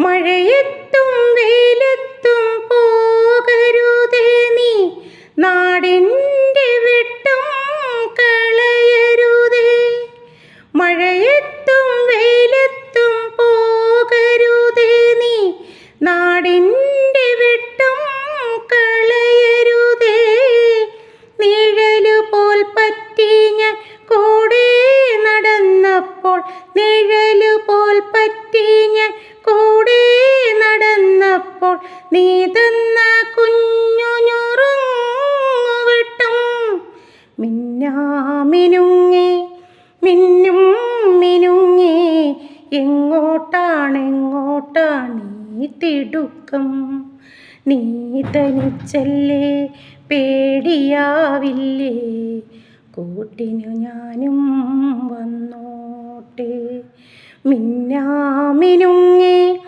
മഴയത്തും വെയിലത്തും പോകരുതേ നീ. നാടിന്റെ വിട്ടും കളയരുതേ. മഴയത്തും വെയിലത്തും പോകരുതേ നീ. നാടിന്റെ വിട്ടും കളയരുതേ. നിഴലു പോൽ പറ്റി ഞാൻ കൂടെ നടന്നപ്പോൾ നിഴലു പോൽ പറ്റി ഞാൻ നീ തന്ന കുഞ്ഞു ഞുറുങ്ങുവിട്ടും മിന്നാമിനുങ്ങി മിന്നും മിനുങ്ങി എങ്ങോട്ടാണ് എങ്ങോട്ടാണ് നീ തിടുക്കം? നീ തനിച്ചല്ലേ പേടിയാവില്ലേ? കൂട്ടിനു ഞാനും വന്നോട്ടെ. മിന്നാമിനുങ്ങി മിന്നും